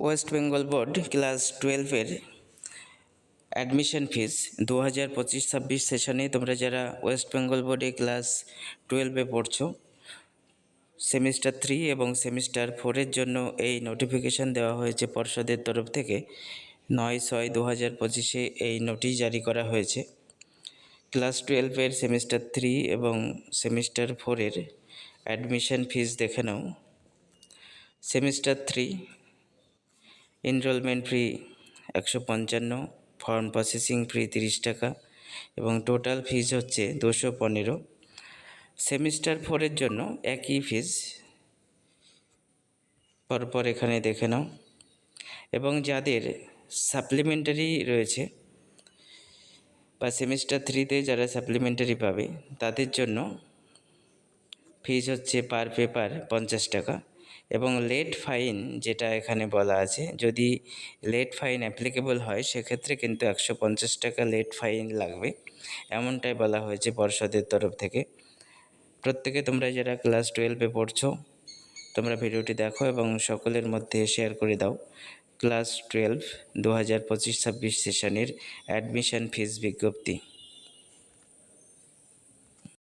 West Bengal board class টুয়েলভের admission fees দু হাজার পঁচিশ ছাব্বিশ সেশনে তোমরা যারা ওয়েস্ট বেঙ্গল বোর্ডে ক্লাস টুয়েলভে পড়ছো সেমিস্টার থ্রি এবং সেমিস্টার ফোরের জন্য এই নোটিফিকেশান দেওয়া হয়েছে পর্ষদের তরফ থেকে। নয় ছয় দু হাজার পঁচিশে এই নোটিশ জারি করা হয়েছে। ক্লাস টুয়েলভের সেমিস্টার থ্রি এবং সেমিস্টার ফোরের অ্যাডমিশন ফিস দেখে নাও। সেমিস্টার থ্রি এনরোলমেন্ট ফি একশো পঞ্চান্ন ফর্ম প্রসেসিং ফি তিরিশ টাকা এবং টোটাল ফিজ হচ্ছে দুশো পনেরো। সেমিস্টার ফোরের জন্য একই ফিজ পরপর এখানে দেখে নাও। এবং যাদের সাপ্লিমেন্টারি রয়েছে বা সেমিস্টার থ্রিতে যারা সাপ্লিমেন্টারি পাবে, তাদের জন্য ফিজ হচ্ছে পার পেপার পঞ্চাশ টাকা। এবং লেট ফাইন যেটা এখানে বলা আছে, যদি লেট ফাইন অ্যাপ্লিকেবল হয়, সেক্ষেত্রে কিন্তু একশো পঞ্চাশ টাকা লেট ফাইন লাগবে। এমনটাই বলা হয়েছে পর্ষদের তরফ থেকে। প্রত্যেকে তোমরা যারা ক্লাস টুয়েলভে পড়ছো, তোমরা ভিডিওটি দেখো এবং সকলের মধ্যে শেয়ার করে দাও। ক্লাস টুয়েলভ দু হাজার পঁচিশ ছাব্বিশ সেশনের অ্যাডমিশন ফিস বিজ্ঞপ্তি।